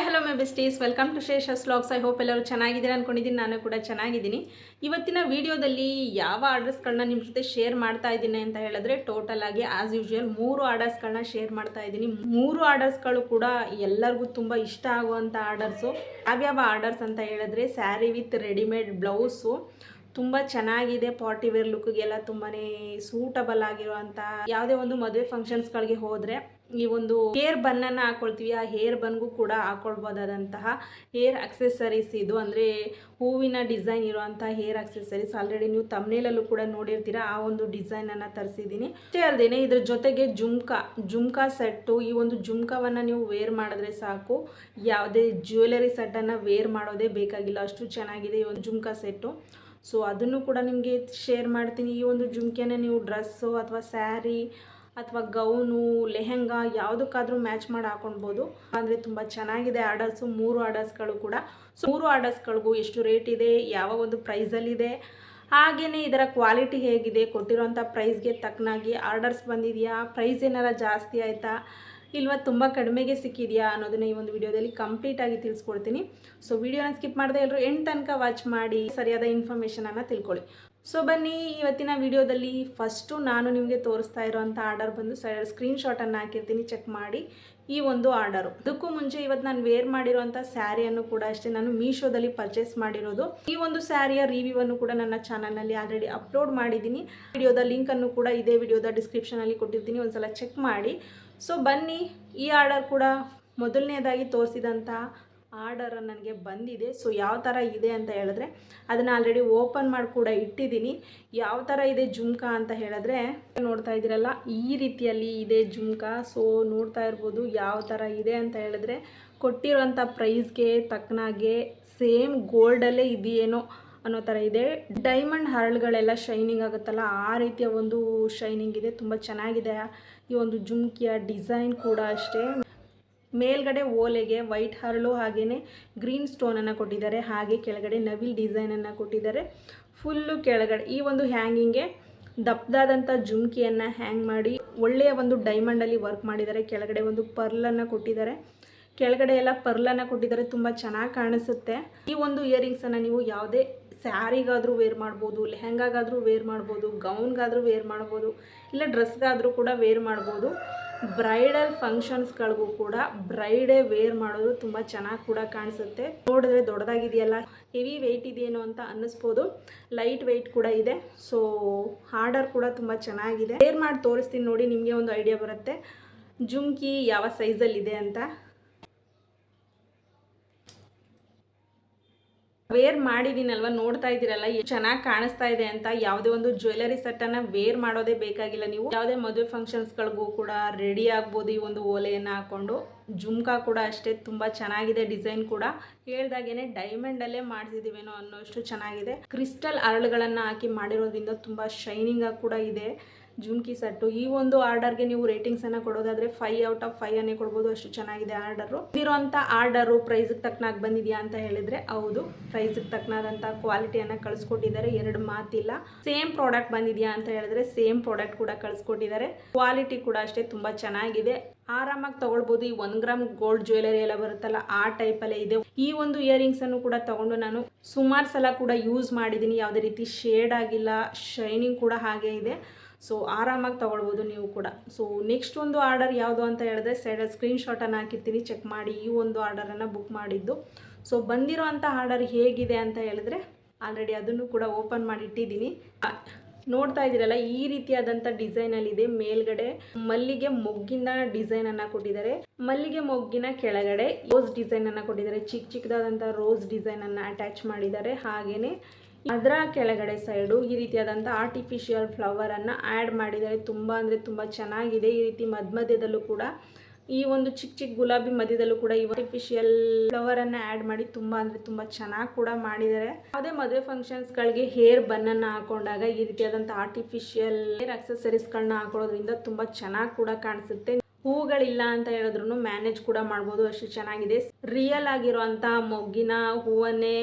Hi hello my besties welcome to Shesha's vlogs I hope ಎಲ್ಲರೂ ಚೆನ್ನಾಗಿದ್ದೀರಾ ಅಂದ್ಕೊಂಡಿದ್ದೀನಿ ನಾನು ಕೂಡ ಚೆನ್ನಾಗಿದ್ದೀನಿ. ಇವತ್ತಿನ ವಿಡಿಯೋದಲ್ಲಿ ಯಾವ ಆರ್ಡರ್ಸ್ಗಳನ್ನ ನಿಮ್ಮ ಜೊತೆ ಶೇರ್ ಮಾಡ್ತಾ ಇದ್ದೀನಿ ಅಂತ ಹೇಳಿದ್ರೆ ಟೋಟಲ್ ಆಗಿ ಆಸ್ ಯೂಶುವಲ್ ಮೂರು ಆರ್ಡರ್ಸ್ಗಳನ್ನ ಶೇರ್ ಮಾಡ್ತಾ ಇದ್ದೀನಿ. ಮೂರು ಆರ್ಡರ್ಸ್ಗಳು ಕೂಡ ಎಲ್ಲರಿಗೂ ತುಂಬ ಇಷ್ಟ ಆಗುವಂಥ ಆರ್ಡರ್ಸು ಯಾವ್ಯಾವ ಆರ್ಡರ್ಸ್ ಅಂತ ಹೇಳಿದ್ರೆ ಸ್ಯಾರಿ ವಿತ್ ರೆಡಿಮೇಡ್ ಬ್ಲೌಸು ತುಂಬ ಚೆನ್ನಾಗಿದೆ ಪಾರ್ಟಿ ವೇರ್ ಲುಕ್ಗೆಲ್ಲ ತುಂಬಾ ಸೂಟಬಲ್ ಆಗಿರುವಂಥ ಯಾವುದೇ ಒಂದು ಮದುವೆ ಫಂಕ್ಷನ್ಸ್ಗಳಿಗೆ ಹೋದರೆ. ಈ ಒಂದು ಹೇರ್ ಬನ್ನನ್ನು ಹಾಕೊಳ್ತೀವಿ. ಆ ಹೇರ್ ಬನ್ಗೂ ಕೂಡ ಹಾಕೊಳ್ಬೋದಾದಂತಹ ಹೇರ್ ಅಕ್ಸೆಸರೀಸ್ ಇದು. ಅಂದರೆ ಹೂವಿನ ಡಿಸೈನ್ ಇರುವಂಥ ಹೇರ್ ಅಕ್ಸೆಸರೀಸ್ ಆಲ್ರೆಡಿ ನೀವು ತಮ್ನೇಲಲ್ಲೂ ಕೂಡ ನೋಡಿರ್ತೀರ. ಆ ಒಂದು ಡಿಸೈನನ್ನು ತರಿಸಿದ್ದೀನಿ. ಅಷ್ಟೇ ಅಲ್ಲದೆ ಇದ್ರ ಜೊತೆಗೆ ಜುಮ್ಕಾ ಜುಮ್ಕಾ ಸೆಟ್ಟು ಈ ಒಂದು ಜುಮ್ಕಾವನ್ನು ನೀವು ವೇರ್ ಮಾಡಿದ್ರೆ ಸಾಕು. ಯಾವುದೇ ಜ್ಯುವೆಲರಿ ಸೆಟ್ಟನ್ನು ವೇರ್ ಮಾಡೋದೇ ಬೇಕಾಗಿಲ್ಲ. ಅಷ್ಟು ಚೆನ್ನಾಗಿದೆ ಈ ಒಂದು ಜುಮ್ಕಾ ಸೆಟ್ಟು ಸೊ ಅದನ್ನು ಕೂಡ ನಿಮಗೆ ಶೇರ್ ಮಾಡ್ತೀನಿ. ಈ ಒಂದು ಜುಮ್ಕೆನ ನೀವು ಡ್ರೆಸ್ಸು ಅಥವಾ ಸ್ಯಾರಿ ಅಥವಾ ಗೌನು, ಲೆಹೆಂಗಾ ಯಾವುದಕ್ಕಾದರೂ ಮ್ಯಾಚ್ ಮಾಡಿ ಹಾಕೊಳ್ಬೋದು. ಅಂದರೆ ತುಂಬ ಚೆನ್ನಾಗಿದೆ ಆರ್ಡರ್ಸು, ಮೂರು ಆರ್ಡರ್ಸ್ಗಳು ಕೂಡ. ಸೊ ಮೂರು ಆರ್ಡರ್ಸ್ಗಳಿಗೂ ಎಷ್ಟು ರೇಟ್ ಇದೆ ಯಾವ ಒಂದು ಪ್ರೈಸಲ್ಲಿದೆ ಹಾಗೆಯೇ ಇದರ ಕ್ವಾಲಿಟಿ ಹೇಗಿದೆ, ಕೊಟ್ಟಿರೋಂಥ ಪ್ರೈಸ್ಗೆ ತಕ್ಕನಾಗಿ ಆರ್ಡರ್ಸ್ ಬಂದಿದೆಯಾ ಪ್ರೈಸ್ ಏನಾರ ಜಾಸ್ತಿ ಆಯಿತಾ, ಇಲ್ವಾ ತುಂಬ ಕಡಿಮೆಗೆ ಸಿಕ್ಕಿದೆಯಾ ಅನ್ನೋದನ್ನ ಈ ಒಂದು ವಿಡಿಯೋದಲ್ಲಿ ಕಂಪ್ಲೀಟಾಗಿ ತಿಳಿಸ್ಕೊಡ್ತೀನಿ. ಸೊ ವಿಡಿಯೋನ ಸ್ಕಿಪ್ ಮಾಡದೆ ಎಲ್ಲರೂ ಎಂಟು ತನಕ ವಾಚ್ ಮಾಡಿ, ಸರಿಯಾದ ಇನ್ಫಾರ್ಮೇಷನನ್ನು ತಿಳ್ಕೊಳ್ಳಿ. ಸೊ ಬನ್ನಿ, ಇವತ್ತಿನ ವಿಡಿಯೋದಲ್ಲಿ ಫಸ್ಟು ನಾನು ನಿಮಗೆ ತೋರಿಸ್ತಾ ಇರೋವಂಥ ಆರ್ಡರ್ ಬಂದು ಸೈಡ್ ಸ್ಕ್ರೀನ್ಶಾಟನ್ನು ಹಾಕಿರ್ತೀನಿ ಚೆಕ್ ಮಾಡಿ. ಈ ಒಂದು ಆರ್ಡರು ಅದಕ್ಕೂ ಮುಂಚೆ ಇವತ್ತು ನಾನು ವೇರ್ ಮಾಡಿರೋಂಥ ಸ್ಯಾರಿಯನ್ನು ಕೂಡ ಅಷ್ಟೇ ನಾನು ಮೀಶೋದಲ್ಲಿ ಪರ್ಚೇಸ್ ಮಾಡಿರೋದು. ಈ ಒಂದು ಸ್ಯಾರಿಯ ರಿವ್ಯೂವನ್ನು ಕೂಡ ನನ್ನ ಚಾನಲ್ನಲ್ಲಿ ಆಲ್ರೆಡಿ ಅಪ್ಲೋಡ್ ಮಾಡಿದ್ದೀನಿ. ವಿಡಿಯೋದ ಲಿಂಕನ್ನು ಕೂಡ ಇದೇ ವಿಡಿಯೋದ ಡಿಸ್ಕ್ರಿಪ್ಷನಲ್ಲಿ ಕೊಟ್ಟಿರ್ತೀನಿ, ಒಂದ್ಸಲ ಚೆಕ್ ಮಾಡಿ. ಸೊ ಬನ್ನಿ, ಈ ಆರ್ಡರ್ ಕೂಡ ಮೊದಲನೇದಾಗಿ ತೋರಿಸಿದಂಥ ಆರ್ಡರ್ ನನಗೆ ಬಂದಿದೆ. ಸೊ ಯಾವ ಥರ ಇದೆ ಅಂತ ಹೇಳಿದ್ರೆ, ಅದನ್ನು ಆಲ್ರೆಡಿ ಓಪನ್ ಮಾಡಿ ಕೂಡ ಇಟ್ಟಿದ್ದೀನಿ. ಯಾವ ಥರ ಇದೆ ಜುಮ್ಕಾ ಅಂತ ಹೇಳಿದ್ರೆ, ನೋಡ್ತಾ ಇದ್ದೀರಲ್ಲ, ಈ ರೀತಿಯಲ್ಲಿ ಇದೆ ಜುಮ್ಕಾ. ಸೊ ನೋಡ್ತಾ ಇರ್ಬೋದು ಯಾವ ಥರ ಇದೆ ಅಂತ ಹೇಳಿದ್ರೆ ಕೊಟ್ಟಿರೋಂಥ ಪ್ರೈಸ್ಗೆ ತಕ್ಕನಾಗೆ ಸೇಮ್ ಗೋಲ್ಡಲ್ಲೇ ಇದೆಯೇನೋ ಅನ್ನೋ ಥರ ಇದೆ. ಡೈಮಂಡ್ ಹರಳುಗಳೆಲ್ಲ ಶೈನಿಂಗ್ ಆಗುತ್ತಲ್ಲ, ಆ ರೀತಿಯ ಒಂದು ಶೈನಿಂಗ್ ಇದೆ. ತುಂಬ ಚೆನ್ನಾಗಿದೆ ಈ ಒಂದು ಜುಮ್ಕಿಯ ಡಿಸೈನ್ ಕೂಡ ಅಷ್ಟೇ. ಮೇಲ್ಗಡೆ ಓಲೆಗೆ ವೈಟ್ ಹರಳು ಹಾಗೆಯೇ ಗ್ರೀನ್ ಸ್ಟೋನನ್ನು ಕೊಟ್ಟಿದ್ದಾರೆ. ಹಾಗೆ ಕೆಳಗಡೆ ನವಿಲ್ ಡಿಸೈನನ್ನು ಕೊಟ್ಟಿದ್ದಾರೆ. ಫುಲ್ಲು ಕೆಳಗಡೆ ಈ ಒಂದು ಹ್ಯಾಂಗಿಂಗ್ಗೆ ದಪ್ಪದಾದಂಥ ಜುಮ್ಕಿಯನ್ನು ಹ್ಯಾಂಗ್ ಮಾಡಿ ಒಳ್ಳೆಯ ಒಂದು ಡೈಮಂಡಲ್ಲಿ ವರ್ಕ್ ಮಾಡಿದ್ದಾರೆ. ಕೆಳಗಡೆ ಒಂದು ಪರ್ಲನ್ನು ಕೊಟ್ಟಿದ್ದಾರೆ. ಕೆಳಗಡೆ ಎಲ್ಲ ಪರ್ಲನ್ನು ಕೊಟ್ಟಿದ್ದಾರೆ. ತುಂಬ ಚೆನ್ನಾಗಿ ಕಾಣಿಸುತ್ತೆ. ಈ ಒಂದು ಇಯರಿಂಗ್ಸನ್ನು ನೀವು ಯಾವುದೇ ಸ್ಯಾರಿಗಾದರೂ ವೇರ್ ಮಾಡ್ಬೋದು, ಲೆಹೆಂಗಾಗಾದ್ರೂ ವೇರ್ ಮಾಡ್ಬೋದು ಗೌನ್ಗಾದರೂ ವೇರ್ ಮಾಡ್ಬೋದು, ಇಲ್ಲ ಡ್ರೆಸ್ಗಾದರೂ ಕೂಡ ವೇರ್ ಮಾಡ್ಬೋದು. ಬ್ರೈಡಲ್ ಫಂಕ್ಷನ್ಸ್ಗಳಿಗೂ ಕೂಡ ಬ್ರೈಡೇ ವೇರ್ ಮಾಡೋದು ತುಂಬ ಚೆನ್ನಾಗಿ ಕೂಡ ಕಾಣಿಸುತ್ತೆ. ನೋಡಿದ್ರೆ ದೊಡ್ಡದಾಗಿದೆಯಲ್ಲ? ಹೆವಿ ವೆಯ್ಟ್ ಇದೆಯೇನೋ ಅಂತ ಅನ್ನಿಸ್ಬೋದು. ಲೈಟ್ ವೆಯ್ಟ್ ಕೂಡ ಇದೆ. ಸೊ ಆರ್ಡರ್ ಕೂಡ ತುಂಬ ಚೆನ್ನಾಗಿದೆ. ವೇರ್ ಮಾಡಿ ತೋರಿಸ್ತೀನಿ ನೋಡಿ, ನಿಮಗೆ ಒಂದು ಐಡಿಯಾ ಬರುತ್ತೆ. ಜುಮ್ಕಿ ಯಾವ ಸೈಜಲ್ಲಿದೆ ಅಂತ. ವೇರ್ ಮಾಡಿದ್ದೀನಲ್ವ ನೋಡ್ತಾ ಇದ್ದೀರಲ್ಲ ಚೆನ್ನಾಗಿ ಕಾಣಿಸ್ತಾ ಇದೆ ಅಂತ. ಯಾವುದೇ ಒಂದು ಜ್ಯುವೆಲರಿ ಅನ್ನ ವೇರ್ ಮಾಡೋದೇ ಬೇಕಾಗಿಲ್ಲ ನೀವು. ಯಾವುದೇ ಮದುವೆ ಫಂಕ್ಷನ್ಸ್ ಗಳಿಗೂ ಕೂಡ ರೆಡಿ ಆಗ್ಬೋದು ಈ ಒಂದು ಓಲೆಯನ್ನು ಹಾಕೊಂಡು. ಜುಮ್ಕಾ ಕೂಡ ಅಷ್ಟೇ, ತುಂಬ ಚೆನ್ನಾಗಿದೆ ಡಿಸೈನ್ ಕೂಡ. ಹೇಳ್ದಾಗೇನೆ ಡೈಮಂಡಲ್ಲೇ ಮಾಡಿಸಿದ್ದೀವೇನೋ ಅನ್ನೋಷ್ಟು ಚೆನ್ನಾಗಿದೆ. ಕ್ರಿಸ್ಟಲ್ ಅರಳುಗಳನ್ನು ಹಾಕಿ ಮಾಡಿರೋದ್ರಿಂದ ತುಂಬಾ ಶೈನಿಂಗ್ ಆಗಿ ಕೂಡ ಇದೆ. ಜುಮ್ಕಿ ಸೆಟ್ಟು. ಈ ಒಂದು ಆರ್ಡರ್ಗೆ ನೀವು ರೇಟಿಂಗ್ಸನ್ನು ಕೊಡೋದಾದರೆ ಫೈವ್ ಔಟ್ ಆಫ್ ಫೈವ್ ಅನ್ನೇ ಕೊಡ್ಬೋದು. ಅಷ್ಟು ಚೆನ್ನಾಗಿದೆ ಆರ್ಡರು. ಇರೋಂಥ ಆರ್ಡರು ಪ್ರೈಸಿಗೆ ತಕ್ಕನಾಗಿ ಬಂದಿದೆಯಾ ಅಂತ ಹೇಳಿದರೆ ಹೌದು. ಪ್ರೈಸಿಗೆ ತಕ್ಕನಾದಂಥ ಕ್ವಾಲಿಟಿಯನ್ನು ಕಳಿಸ್ಕೊಟ್ಟಿದ್ದಾರೆ. ಎರಡು ಮಾತಿಲ್ಲ. ಸೇಮ್ ಪ್ರಾಡಕ್ಟ್ ಬಂದಿದೆಯಾ ಅಂತ ಹೇಳಿದ್ರೆ ಸೇಮ್ ಪ್ರಾಡಕ್ಟ್ ಕೂಡ ಕಳಿಸ್ಕೊಟ್ಟಿದ್ದಾರೆ. ಕ್ವಾಲಿಟಿ ಕೂಡ ಅಷ್ಟೇ ತುಂಬ ಚೆನ್ನಾಗಿದೆ. ಆರಾಮಾಗಿ ತಗೊಳ್ಬೋದು. ಈ ಒನ್ ಗ್ರಾಮ್ ಗೋಲ್ಡ್ ಜ್ಯುವೆಲರಿ ಎಲ್ಲ ಬರುತ್ತಲ್ಲ, ಆ ಟೈಪಲ್ಲೇ ಇದೆ. ಈ ಒಂದು ಇಯರಿಂಗ್ಸ್ ಅನ್ನು ಕೂಡ ತಗೊಂಡು ನಾನು ಸುಮಾರು ಸಲ ಕೂಡ ಯೂಸ್ ಮಾಡಿದ್ದೀನಿ ಯಾವುದೇ ರೀತಿ ಶೇಡ್ ಆಗಿಲ್ಲ ಶೈನಿಂಗ್ ಕೂಡ ಹಾಗೆ ಇದೆ. ಸೊ ಆರಾಮಾಗಿ ತೊಗೊಳ್ಬೋದು ನೀವು ಕೂಡ. ಸೊ ನೆಕ್ಸ್ಟ್ ಒಂದು ಆರ್ಡರ್ ಯಾವುದು ಅಂತ ಹೇಳಿದ್ರೆ ಸೈಡಲ್ಲಿ ಸ್ಕ್ರೀನ್ಶಾಟನ್ನು ಹಾಕಿರ್ತೀನಿ ಚೆಕ್ ಮಾಡಿ ಈ ಒಂದು ಆರ್ಡರನ್ನು ಬುಕ್ ಮಾಡಿದ್ದು. ಸೊ ಬಂದಿರೋವಂಥ ಆರ್ಡರ್ ಹೇಗಿದೆ ಅಂತ ಹೇಳಿದ್ರೆ ಆಲ್ರೆಡಿ ಅದನ್ನು ಕೂಡ ಓಪನ್ ಮಾಡಿಟ್ಟಿದ್ದೀನಿ ನೋಡ್ತಾ ಇದ್ದೀರಲ್ಲ, ಈ ರೀತಿಯಾದಂಥ ಡಿಸೈನಲ್ಲಿದೆ ಮೇಲ್ಗಡೆ ಮಲ್ಲಿಗೆ ಮೊಗ್ಗಿನ ಡಿಸೈನನ್ನು ಕೊಟ್ಟಿದ್ದಾರೆ. ಮಲ್ಲಿಗೆ ಮೊಗ್ಗಿನ ಕೆಳಗಡೆ ರೋಸ್ ಡಿಸೈನನ್ನು ಕೊಟ್ಟಿದ್ದಾರೆ. ಚಿಕ್ಕ ಚಿಕ್ಕದಾದಂಥ ರೋಸ್ ಡಿಸೈನನ್ನು ಅಟ್ಯಾಚ್ ಮಾಡಿದ್ದಾರೆ. ಹಾಗೆಯೇ ಅದರ ಕೆಳಗಡೆ ಸೈಡು ಈ ರೀತಿಯಾದಂಥ ಆರ್ಟಿಫಿಷಿಯಲ್ ಫ್ಲವರನ್ನು ಆ್ಯಡ್ ಮಾಡಿದ್ದಾರೆ ತುಂಬ ಅಂದರೆ ತುಂಬ ಚೆನ್ನಾಗಿದೆ. ಈ ರೀತಿ ಮಧ್ಯ ಮಧ್ಯದಲ್ಲೂ ಕೂಡ, ಈ ಒಂದು ಚಿಕ್ಕ ಚಿಕ್ಕ ಗುಲಾಬಿ ಮಧ್ಯದಲ್ಲೂ ಕೂಡ ಈ ಆರ್ಟಿಫಿಷಿಯಲ್ ಫ್ಲವರನ್ನು ಆ್ಯಡ್ ಮಾಡಿ ತುಂಬ ಅಂದರೆ ತುಂಬ ಚೆನ್ನಾಗಿ ಕೂಡ ಮಾಡಿದ್ದಾರೆ ಯಾವುದೇ ಮದುವೆ ಫಂಕ್ಷನ್ಸ್ಗಳಿಗೆ ಹೇರ್ ಬನ್ನನ್ನು ಹಾಕೊಂಡಾಗ ಈ ರೀತಿಯಾದಂಥ ಆರ್ಟಿಫಿಷಿಯಲ್ ಹೇರ್ ಅಕ್ಸೆಸರೀಸ್ಗಳನ್ನ ಹಾಕೊಳ್ಳೋದ್ರಿಂದ ತುಂಬ ಚೆನ್ನಾಗಿ ಕೂಡ ಕಾಣಿಸುತ್ತೆ. ಹೂಗಳಿಲ್ಲ ಅಂತ ಹೇಳಿದ್ರು ಮ್ಯಾನೇಜ್ ಕೂಡ ಮಾಡ್ಬೋದು. ಅಷ್ಟು ಚೆನ್ನಾಗಿದೆ. ರಿಯಲ್ ಆಗಿರುವಂತಹ ಮೊಗ್ಗಿನ ಹೂವನ್ನೇ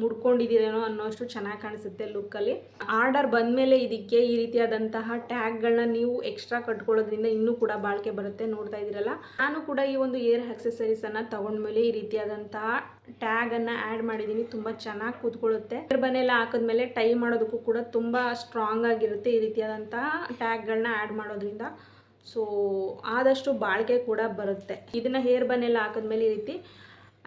ಮುಡ್ಕೊಂಡಿದ್ದೀರೇನೋ ಅನ್ನೋಷ್ಟು ಚೆನ್ನಾಗಿ ಕಾಣಿಸುತ್ತೆ ಲುಕ್ಕಲ್ಲಿ. ಆರ್ಡರ್ ಬಂದಮೇಲೆ ಇದಕ್ಕೆ ಈ ರೀತಿಯಾದಂತಹ ಟ್ಯಾಗ್ಗಳನ್ನ ನೀವು ಎಕ್ಸ್ಟ್ರಾ ಕಟ್ಕೊಳ್ಳೋದ್ರಿಂದ ಇನ್ನೂ ಕೂಡ ಬಾಳಿಕೆ ಬರುತ್ತೆ ನೋಡ್ತಾ ಇದ್ದೀರಲ್ಲ. ನಾನು ಕೂಡ ಈ ಒಂದು ಏರ್ ಅಕ್ಸೆಸರೀಸನ್ನು ತಗೊಂಡ್ಮೇಲೆ ಈ ರೀತಿಯಾದಂತಹ ಟ್ಯಾಗನ್ನು ಆ್ಯಡ್ ಮಾಡಿದ್ದೀನಿ. ತುಂಬ ಚೆನ್ನಾಗಿ ಕೂತ್ಕೊಳ್ಳುತ್ತೆ. ಏರ್ ಬನ್ನೆಲ್ಲ ಹಾಕಿದ್ಮೇಲೆ ಟೈ ಮಾಡೋದಕ್ಕೂ ಕೂಡ ತುಂಬ ಸ್ಟ್ರಾಂಗ್ ಆಗಿರುತ್ತೆ ಈ ರೀತಿಯಾದಂತಹ ಟ್ಯಾಗ್ಗಳನ್ನ ಆ್ಯಡ್ ಮಾಡೋದ್ರಿಂದ. ಸೊ, ಆದಷ್ಟು ಬಾಳಿಕೆ ಕೂಡ ಬರುತ್ತೆ. ಇದನ್ನು ಹೇರ್ ಬನ್ನೆಲ್ಲ ಹಾಕಿದ್ಮೇಲೆ ಈ ರೀತಿ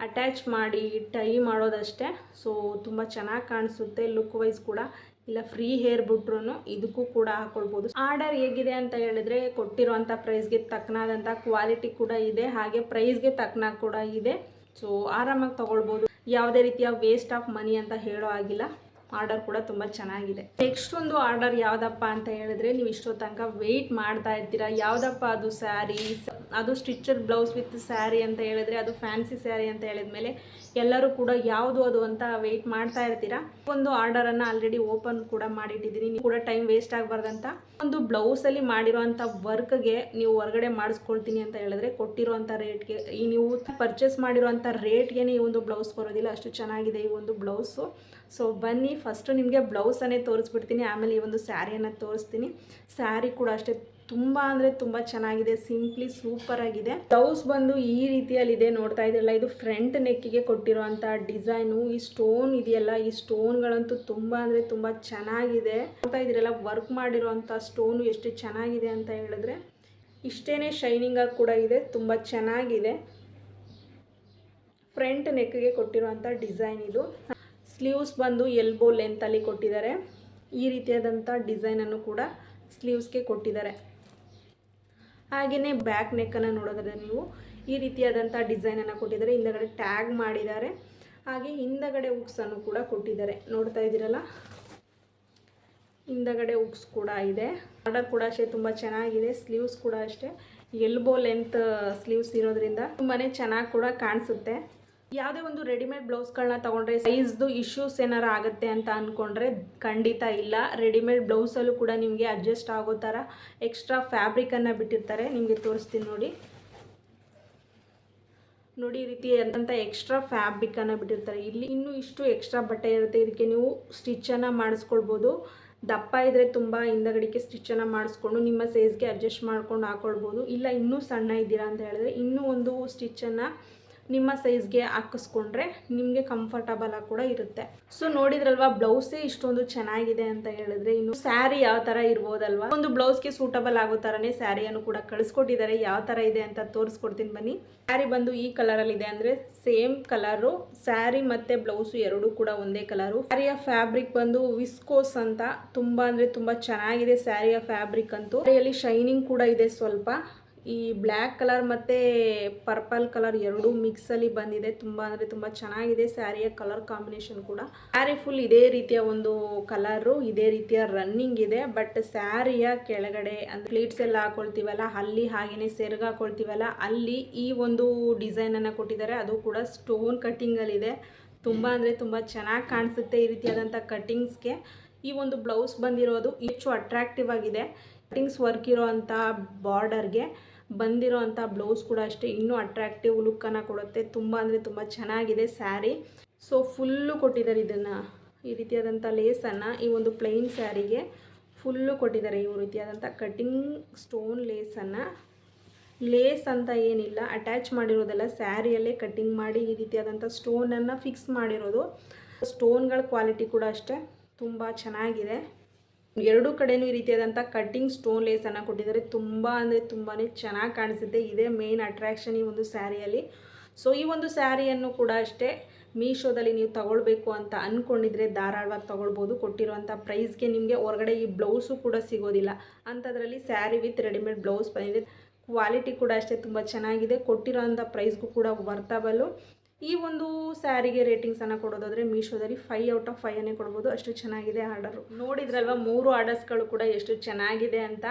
ಅಟ್ಯಾಚ್ ಮಾಡಿ ಟೈ ಮಾಡೋದಷ್ಟೇ. ಸೊ ತುಂಬ ಚೆನ್ನಾಗಿ ಕಾಣಿಸುತ್ತೆ ಲುಕ್ ವೈಸ್ ಕೂಡ. ಇಲ್ಲ ಫ್ರೀ ಹೇರ್ ಬಿಟ್ರು ಇದಕ್ಕೂ ಕೂಡ ಹಾಕೊಳ್ಬೋದು. ಆರ್ಡರ್ ಹೇಗಿದೆ ಅಂತ ಹೇಳಿದ್ರೆ ಕೊಟ್ಟಿರುವಂಥ ಪ್ರೈಸ್ಗೆ ತಕ್ಕನಾದಂಥ ಕ್ವಾಲಿಟಿ ಕೂಡ ಇದೆ. ಹಾಗೆ ಪ್ರೈಸ್ಗೆ ತಕ್ಕನಾಗ ಕೂಡ ಇದೆ. ಸೊ ಆರಾಮಾಗಿ ತೊಗೊಳ್ಬೋದು. ಯಾವುದೇ ರೀತಿಯ ವೇಸ್ಟ್ ಆಫ್ ಮನಿ ಅಂತ ಹೇಳೋ ಆಗಿಲ್ಲ ಆರ್ಡರ್ ಕೂಡ ತುಂಬ ಚೆನ್ನಾಗಿದೆ. ನೆಕ್ಸ್ಟ್ ಒಂದು ಆರ್ಡರ್ ಯಾವುದಪ್ಪ ಅಂತ ಹೇಳಿದ್ರೆ ನೀವು ಇಷ್ಟೋ ತನಕ ವೆಯ್ಟ್ ಮಾಡ್ತಾ ಇರ್ತೀರಾ? ಯಾವುದಪ್ಪ ಅದು ಸ್ಯಾರಿ ಅದು ಸ್ಟಿಚರ್ ಬ್ಲೌಸ್ ವಿತ್ ಸ್ಯಾರಿ ಅಂತ ಹೇಳಿದ್ರೆ, ಅದು ಫ್ಯಾನ್ಸಿ ಸ್ಯಾರಿ ಅಂತ ಹೇಳಿದ್ಮೇಲೆ ಎಲ್ಲರೂ ಕೂಡ ಯಾವುದು ಅದು ಅಂತ ವೆಯ್ಟ್ ಮಾಡ್ತಾ ಇರ್ತೀರಾ? ಒಂದು ಆರ್ಡರನ್ನು ಆಲ್ರೆಡಿ ಓಪನ್ ಕೂಡ ಮಾಡಿಟ್ಟಿದ್ದೀನಿ. ನೀವು ಕೂಡ ಟೈಮ್ ವೇಸ್ಟ್ ಆಗಬಾರ್ದಂತ ಒಂದು ಬ್ಲೌಸಲ್ಲಿ ಮಾಡಿರೋಂಥ ವರ್ಕ್ಗೆ ನೀವು ಹೊರಗಡೆ ಮಾಡಿಸ್ಕೊಳ್ತೀನಿ ಅಂತ ಹೇಳಿದ್ರೆ ಕೊಟ್ಟಿರೋಂಥ ರೇಟ್ಗೆ ಈ ನೀವು ಪರ್ಚೇಸ್ ಮಾಡಿರೋಂಥ ರೇಟ್ಗೆ ಈ ಒಂದು ಬ್ಲೌಸ್ ಬರೋದಿಲ್ಲ. ಅಷ್ಟು ಚೆನ್ನಾಗಿದೆ ಈ ಒಂದು ಬ್ಲೌಸು ಸೊ ಬನ್ನಿ ಫಸ್ಟು ನಿಮಗೆ ಬ್ಲೌಸನ್ನೇ ತೋರಿಸ್ಬಿಡ್ತೀನಿ. ಆಮೇಲೆ ಈ ಒಂದು ಸ್ಯಾರಿಯನ್ನು ತೋರಿಸ್ತೀನಿ. ಸ್ಯಾರಿ ಕೂಡ ಅಷ್ಟೇ ತುಂಬ ಅಂದರೆ ತುಂಬ ಚೆನ್ನಾಗಿದೆ ಸಿಂಪ್ಲಿ ಸೂಪರ್ ಆಗಿದೆ. ಬ್ಲೌಸ್ ಬಂದು ಈ ರೀತಿಯಲ್ಲಿದೆ ನೋಡ್ತಾ ಇದ್ರಲ್ಲ, ಇದು ಫ್ರಂಟ್ ನೆಕ್ಕಿಗೆ ಕೊಟ್ಟಿರೋಂಥ ಡಿಸೈನು ಈ ಸ್ಟೋನ್ ಇದೆಯಲ್ಲ, ಈ ಸ್ಟೋನ್ಗಳಂತೂ ತುಂಬ ಅಂದರೆ ತುಂಬ ಚೆನ್ನಾಗಿದೆ. ನೋಡ್ತಾ ಇದ್ದೀರಲ್ಲ ವರ್ಕ್ ಮಾಡಿರೋಂಥ ಸ್ಟೋನು ಎಷ್ಟು ಚೆನ್ನಾಗಿದೆ ಅಂತ ಹೇಳಿದ್ರೆ ಇಷ್ಟೇ ಶೈನಿಂಗಾಗಿ ಕೂಡ ಇದೆ, ತುಂಬ ಚೆನ್ನಾಗಿದೆ. ಫ್ರಂಟ್ ನೆಕ್ಗೆ ಕೊಟ್ಟಿರುವಂಥ ಡಿಸೈನ್ ಇದು. ಸ್ಲೀವ್ಸ್ ಬಂದು ಎಲ್ಬೋ ಲೆಂತಲ್ಲಿ ಕೊಟ್ಟಿದ್ದಾರೆ. ಈ ರೀತಿಯಾದಂಥ ಡಿಸೈನನ್ನು ಕೂಡ ಸ್ಲೀವ್ಸ್ಗೆ ಕೊಟ್ಟಿದ್ದಾರೆ. ಹಾಗೆಯೇ ಬ್ಯಾಕ್ ನೆಕ್ಕನ್ನು ನೋಡಿದ್ರೆ ನೀವು ಈ ರೀತಿಯಾದಂಥ ಡಿಸೈನನ್ನು ಕೊಟ್ಟಿದ್ದಾರೆ. ಹಿಂದಗಡೆ ಟ್ಯಾಗ್ ಮಾಡಿದ್ದಾರೆ. ಹಾಗೆ ಹಿಂದಗಡೆ ಉಕ್ಸನ್ನು ಕೂಡ ಕೊಟ್ಟಿದ್ದಾರೆ. ನೋಡ್ತಾ ಇದ್ದೀರಲ್ಲ? ಹಿಂದಗಡೆ ಉಕ್ಸ್ ಕೂಡ ಇದೆ. ಆರ್ಡರ್ ಕೂಡ ಅಷ್ಟೇ ತುಂಬ ಚೆನ್ನಾಗಿದೆ. ಸ್ಲೀವ್ಸ್ ಕೂಡ ಅಷ್ಟೇ. ಎಲ್ಬೋ ಲೆಂತ್ ಸ್ಲೀವ್ಸ್ ಇರೋದ್ರಿಂದ ತುಂಬಾ ಚೆನ್ನಾಗಿ ಕೂಡ ಕಾಣಿಸುತ್ತೆ. ಯಾವುದೇ ಒಂದು ರೆಡಿಮೇಡ್ ಬ್ಲೌಸ್ಗಳನ್ನ ತೊಗೊಂಡ್ರೆ ಸೈಜ್ದು ಇಶ್ಯೂಸ್ ಏನಾರು ಆಗುತ್ತೆ ಅಂತ ಅಂದ್ಕೊಂಡ್ರೆ ಖಂಡಿತ ಇಲ್ಲ. ರೆಡಿಮೇಡ್ ಬ್ಲೌಸಲ್ಲೂ ಕೂಡ ನಿಮಗೆ ಅಡ್ಜಸ್ಟ್ ಆಗೋ ಥರ ಎಕ್ಸ್ಟ್ರಾ ಫ್ಯಾಬ್ರಿಕನ್ನು ಬಿಟ್ಟಿರ್ತಾರೆ. ನಿಮಗೆ ತೋರಿಸ್ತೀನಿ ನೋಡಿ. ನೋಡಿ ಈ ರೀತಿ ಅಂತ ಎಕ್ಸ್ಟ್ರಾ ಫ್ಯಾಬ್ರಿಕನ್ನು ಬಿಟ್ಟಿರ್ತಾರೆ. ಇಲ್ಲಿ ಇನ್ನೂ ಇಷ್ಟು ಎಕ್ಸ್ಟ್ರಾ ಬಟ್ಟೆ ಇರುತ್ತೆ. ಇದಕ್ಕೆ ನೀವು ಸ್ಟಿಚ್ಚನ್ನು ಮಾಡಿಸ್ಕೊಳ್ಬೋದು. ದಪ್ಪ ಇದ್ದರೆ ತುಂಬ ಹಿಂದಗಡಿಕೆ ಸ್ಟಿಚ್ಚನ್ನು ಮಾಡಿಸ್ಕೊಂಡು ನಿಮ್ಮ ಸೈಜ್ಗೆ ಅಡ್ಜಸ್ಟ್ ಮಾಡ್ಕೊಂಡು ಹಾಕೊಳ್ಬೋದು. ಇಲ್ಲ ಇನ್ನೂ ಸಣ್ಣ ಇದ್ದೀರಾ ಅಂತ ಹೇಳಿದ್ರೆ ಇನ್ನೂ ಒಂದು ಸ್ಟಿಚ್ಚನ್ನು ನಿಮ್ಮ ಸೈಜ್ಗೆ ಹಾಕಿಸ್ಕೊಂಡ್ರೆ ನಿಮಗೆ ಕಂಫರ್ಟಬಲ್ ಆಗಿ ಕೂಡ ಇರುತ್ತೆ. ಸೊ ನೋಡಿದ್ರಲ್ವಾ ಬ್ಲೌಸೇ ಇಷ್ಟೊಂದು ಚೆನ್ನಾಗಿದೆ ಅಂತ ಹೇಳಿದ್ರೆ ಇನ್ನು ಸ್ಯಾರಿ ಯಾವ ತರ ಇರ್ಬೋದಲ್ವಾ? ಒಂದು ಬ್ಲೌಸ್ಗೆ ಸೂಟಬಲ್ ಆಗೋ ತರನೇ ಸ್ಯಾರಿಯನ್ನು ಕೂಡ ಕಳಿಸ್ಕೊಟ್ಟಿದ್ದಾರೆ. ಯಾವ ತರ ಇದೆ ಅಂತ ತೋರಿಸ್ಕೊಡ್ತೀನಿ ಬನ್ನಿ. ಸ್ಯಾರಿ ಬಂದು ಈ ಕಲರ್ ಅಲ್ಲಿ ಇದೆ ಅಂದ್ರೆ ಸೇಮ್ ಕಲರು ಸ್ಯಾರಿ ಮತ್ತೆ ಬ್ಲೌಸು ಎರಡೂ ಕೂಡ ಒಂದೇ ಕಲರು ಸ್ಯಾರಿಯ ಫ್ಯಾಬ್ರಿಕ್ ಬಂದು ವಿಸ್ಕೋಸ್ ಅಂತ ತುಂಬಾ ಅಂದ್ರೆ ತುಂಬಾ ಚೆನ್ನಾಗಿದೆ ಸ್ಯಾರಿಯ ಫ್ಯಾಬ್ರಿಕ್ ಅಂತೂ. ಸ್ಯಾರಿಯಲ್ಲಿ ಶೈನಿಂಗ್ ಕೂಡ ಇದೆ ಸ್ವಲ್ಪ. ಈ ಬ್ಲ್ಯಾಕ್ ಕಲರ್ ಮತ್ತು ಪರ್ಪಲ್ ಕಲರ್ ಎರಡೂ ಮಿಕ್ಸಲ್ಲಿ ಬಂದಿದೆ. ತುಂಬ ಅಂದರೆ ತುಂಬ ಚೆನ್ನಾಗಿದೆ ಸ್ಯಾರಿಯ ಕಲರ್ ಕಾಂಬಿನೇಷನ್ ಕೂಡ. ಸ್ಯಾರಿ ಫುಲ್ ಇದೇ ರೀತಿಯ ಒಂದು ಕಲರು, ಇದೇ ರೀತಿಯ ರನ್ನಿಂಗ್ ಇದೆ. ಬಟ್ ಸ್ಯಾರಿಯ ಕೆಳಗಡೆ ಅಂದರೆ ಪ್ಲೀಟ್ಸ್ ಎಲ್ಲ ಹಾಕೊಳ್ತೀವಲ್ಲ, ಅಲ್ಲಿ ಹಾಗೆಯೇ ಸೆರ್ಗ್ ಹಾಕೊಳ್ತೀವಲ್ಲ, ಅಲ್ಲಿ ಈ ಒಂದು ಡಿಸೈನನ್ನು ಕೊಟ್ಟಿದ್ದಾರೆ. ಅದು ಕೂಡ ಸ್ಟೋನ್ ಕಟ್ಟಿಂಗಲ್ಲಿದೆ ತುಂಬ ಅಂದರೆ ತುಂಬ ಚೆನ್ನಾಗಿ ಕಾಣಿಸುತ್ತೆ ಈ ರೀತಿಯಾದಂಥ ಕಟ್ಟಿಂಗ್ಸ್ಗೆ ಈ ಒಂದು ಬ್ಲೌಸ್ ಬಂದಿರೋದು ಹೆಚ್ಚು ಅಟ್ರಾಕ್ಟಿವ್ ಆಗಿದೆ. ಕಟ್ಟಿಂಗ್ಸ್ ವರ್ಕ್ ಇರೋ ಅಂಥ ಬಾರ್ಡರ್ಗೆ ಬಂದಿರೋ ಅಂಥ ಬ್ಲೌಸ್ ಕೂಡ ಅಷ್ಟೇ. ಇನ್ನೂ ಅಟ್ರಾಕ್ಟಿವ್ ಲುಕ್ಕನ್ನು ಕೊಡುತ್ತೆ. ತುಂಬ ಅಂದರೆ ತುಂಬ ಚೆನ್ನಾಗಿದೆ ಸ್ಯಾರಿ ಸೊ ಫುಲ್ಲು ಕೊಟ್ಟಿದ್ದಾರೆ ಇದನ್ನು. ಈ ರೀತಿಯಾದಂಥ ಲೇಸನ್ನು ಈ ಒಂದು ಪ್ಲೈನ್ ಸ್ಯಾರಿಗೆ ಫುಲ್ಲು ಕೊಟ್ಟಿದ್ದಾರೆ. ಈ ರೀತಿಯಾದಂಥ ಕಟ್ಟಿಂಗ್ ಸ್ಟೋನ್ ಲೇಸನ್ನು ಲೇಸ್ ಅಂತ ಏನಿಲ್ಲ. ಅಟ್ಯಾಚ್ ಮಾಡಿರೋದೆಲ್ಲ ಸ್ಯಾರಿಯಲ್ಲೇ ಕಟ್ಟಿಂಗ್ ಮಾಡಿ ಈ ರೀತಿಯಾದಂಥ ಸ್ಟೋನನ್ನು ಫಿಕ್ಸ್ ಮಾಡಿರೋದು. ಸ್ಟೋನ್ಗಳ ಕ್ವಾಲಿಟಿ ಕೂಡ ಅಷ್ಟೇ. ತುಂಬ ಚೆನ್ನಾಗಿದೆ. ಎರಡೂ ಕಡೆಯೂ ಈ ರೀತಿಯಾದಂಥ ಕಟ್ಟಿಂಗ್ ಸ್ಟೋನ್ ಲೇಸನ್ನು ಕೊಟ್ಟಿದ್ದಾರೆ. ತುಂಬ ಅಂದರೆ ತುಂಬಾ ಚೆನ್ನಾಗಿ ಕಾಣಿಸುತ್ತೆ. ಇದೇ ಮೇನ್ ಅಟ್ರ್ಯಾಕ್ಷನ್ ಈ ಒಂದು ಸ್ಯಾರಿಯಲ್ಲಿ. ಸೊ ಈ ಒಂದು ಸ್ಯಾರಿಯನ್ನು ಕೂಡ ಅಷ್ಟೇ ಮೀಶೋದಲ್ಲಿ ನೀವು ತಗೊಳ್ಬೇಕು ಅಂತ ಅಂದ್ಕೊಂಡಿದ್ರೆ ಧಾರಾಳವಾಗಿ ತೊಗೊಳ್ಬೋದು. ಕೊಟ್ಟಿರುವಂಥ ಪ್ರೈಸ್ಗೆ ನಿಮಗೆ ಹೊರಗಡೆ ಈ ಬ್ಲೌಸು ಕೂಡ ಸಿಗೋದಿಲ್ಲ. ಅಂಥದ್ರಲ್ಲಿ ಸ್ಯಾರಿ ವಿತ್ ರೆಡಿಮೇಡ್ ಬ್ಲೌಸ್ ಬಂದಿದೆ. ಕ್ವಾಲಿಟಿ ಕೂಡ ಅಷ್ಟೇ ತುಂಬ ಚೆನ್ನಾಗಿದೆ. ಕೊಟ್ಟಿರೋಂಥ ಪ್ರೈಸ್ಗೂ ಕೂಡ ವರ್ತಬಲು ಈ ಒಂದು ಸ್ಯಾರಿಗೆ ರೇಟಿಂಗ್ಸನ್ನು ಕೊಡೋದಾದರೆ ಮೀಶೋದಲ್ಲಿ ಫೈವ್ ಔಟ್ ಆಫ್ ಫೈವ್ ಅನ್ನೇ ಕೊಡ್ಬೋದು. ಅಷ್ಟು ಚೆನ್ನಾಗಿದೆ ಆರ್ಡರ್ ನೋಡಿದ್ರಲ್ವ, ಮೂರು ಆರ್ಡರ್ಸ್ಗಳು ಕೂಡ ಎಷ್ಟು ಚೆನ್ನಾಗಿದೆ ಅಂತ.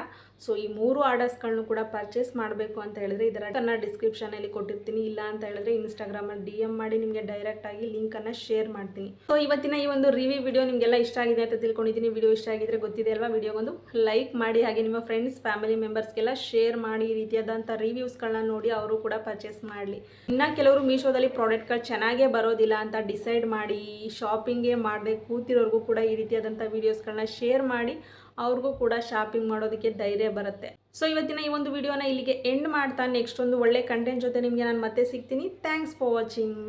ಸೊ ಈ ಮೂರು ಆರ್ಡರ್ಸ್ಗಳನ್ನು ಕೂಡ ಪರ್ಚೇಸ್ ಮಾಡಬೇಕು ಅಂತ ಹೇಳಿದ್ರೆ ಇದರ ನಾನು ಡಿಸ್ಕ್ರಿಪ್ಷನ್ ಅಲ್ಲಿ ಕೊಟ್ಟಿರ್ತೀನಿ. ಇಲ್ಲ ಅಂತ ಹೇಳಿದ್ರೆ ಇನ್ಸ್ಟಾಗ್ರಾಮಲ್ಲಿ ಡಿ ಎಂ ಮಾಡಿ ನಿಮಗೆ ಡೈರೆಕ್ಟ್ ಆಗಿ ಲಿಂಕ್ ಅನ್ನ ಶೇರ್ ಮಾಡ್ತೀನಿ. ಸೊ ಇವತ್ತಿನ ಈ ಒಂದು ರಿವ್ಯೂ ವಿಡಿಯೋ ನಿಮಗೆಲ್ಲ ಇಷ್ಟ ಆಗಿದೆ ಅಂತ ತಿಳ್ಕೊಂಡಿದ್ದೀನಿ. ವಿಡಿಯೋ ಇಷ್ಟ ಆಗಿದ್ರೆ ಗೊತ್ತಿದೆ ಅಲ್ವಾ? ವಿಡಿಯೋಗೊಂದು ಲೈಕ್ ಮಾಡಿ, ಹಾಗೆ ನಿಮ್ಮ ಫ್ರೆಂಡ್ಸ್ ಫ್ಯಾಮಿಲಿ ಮೆಂಬರ್ಸ್ಗೆಲ್ಲ ಶೇರ್ ಮಾಡಿ ಈ ರೀತಿಯಾದಂಥ ರಿವ್ಯೂಸ್ಗಳನ್ನ ನೋಡಿ ಅವರು ಕೂಡ ಪರ್ಚೇಸ್ ಮಾಡಲಿ. ಇನ್ನ ಕೆಲವರು ಮೀಶೋದಲ್ಲಿ ಪ್ರಾಡಕ್ಟ್ ಪ್ರಾಡಕ್ಟ್ಗಳು ಚೆನ್ನಾಗೇ ಬರೋದಿಲ್ಲ ಅಂತ ಡಿಸೈಡ್ ಮಾಡಿ ಶಾಪಿಂಗೇ ಮಾಡದೆ ಕೂತಿರೋರಿಗೂ ಕೂಡ ಈ ರೀತಿಯಾದಂಥ ವೀಡಿಯೋಸ್ಗಳನ್ನ ಶೇರ್ ಮಾಡಿ, ಅವ್ರಿಗೂ ಕೂಡ ಶಾಪಿಂಗ್ ಮಾಡೋದಕ್ಕೆ ಧೈರ್ಯ ಬರುತ್ತೆ. ಸೊ ಇವತ್ತಿನ ಈ ಒಂದು ವಿಡಿಯೋನ ಇಲ್ಲಿಗೆ ಎಂಡ್ ಮಾಡ್ತಾ ನೆಕ್ಸ್ಟ್ ಒಂದು ಒಳ್ಳೆ ಕಂಟೆಂಟ್ ಜೊತೆ ನಿಮಗೆ ನಾನು ಮತ್ತೆ ಸಿಗ್ತೀನಿ. Thanks for watching